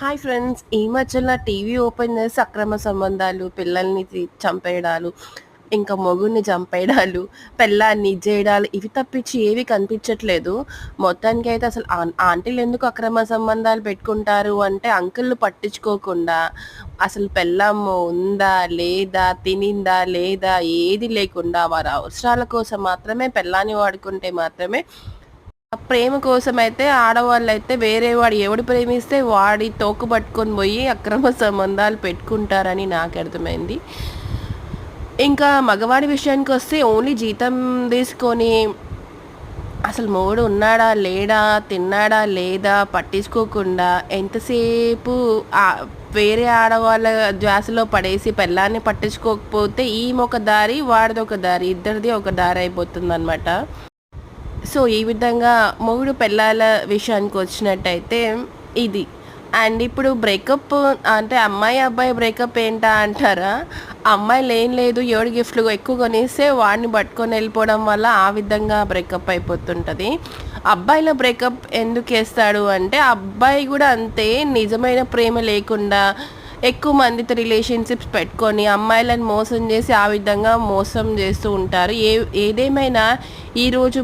Hi friends ఈ మధ్యలో TV open చేసి అక్రమ సంబంధాలు పిల్లల్ని చంపేయడాలు ఇంకా మొగుడిని చంపేయడాలు పెళ్ళాన్ని చేయడాలు ఇవి తప్పించి ఏవి కనిపించట్లేదు. మొత్తానికి అయితే అసలు ఆంటీలు ఎందుకు అక్రమ సంబంధాలు పెట్టుకుంటారు అంటే అంకుల్ని పట్టించుకోకుండా అసలు పెళ్ళమ్మ ఉందా లేదా తినిందా లేదా ఏది లేకుండా వారి అవసరాల కోసం మాత్రమే పెళ్ళాన్ని వాడుకుంటే మాత్రమే ప్రేమ కోసం అయితే ఆడవాళ్ళు అయితే వేరే వాడు ఎవడు ప్రేమిస్తే వాడి తోకు పట్టుకొని పోయి అక్రమ సంబంధాలు పెట్టుకుంటారని నాకు అర్థమైంది. ఇంకా మగవాడి విషయానికి వస్తే ఓన్లీ జీతం తీసుకొని అసలు మోడు ఉన్నాడా లేడా తిన్నాడా లేదా పట్టించుకోకుండా ఎంతసేపు వేరే ఆడవాళ్ళ ధ్యాసలో పడేసి పెళ్ళాన్ని పట్టించుకోకపోతే ఈమె ఒక దారి వాడిది ఒక దారి ఇద్దరిది ఒక దారి అయిపోతుంది అనమాట సో ఈ విధంగా మూడు పెళ్ళాల విషయానికి వచ్చినట్టయితే ఇది. అండ్ ఇప్పుడు బ్రేకప్ అంటే అమ్మాయి అబ్బాయి బ్రేకప్ ఏంటా అంటారా? అమ్మాయి లేని లేదు ఏడు గిఫ్ట్లు ఎక్కువ కొనేస్తే వాడిని పట్టుకొని వెళ్ళిపోవడం వల్ల ఆ విధంగా బ్రేకప్ అయిపోతుంటుంది. అబ్బాయిల బ్రేకప్ ఎందుకు వేస్తాడు అంటే అబ్బాయి కూడా అంతే నిజమైన ప్రేమ లేకుండా ఎక్కువ మందితో రిలేషన్షిప్స్ పెట్టుకొని అమ్మాయిలను మోసం చేసి ఆ విధంగా మోసం చేస్తూ ఉంటారు. ఏ ఏదేమైనా ఈరోజు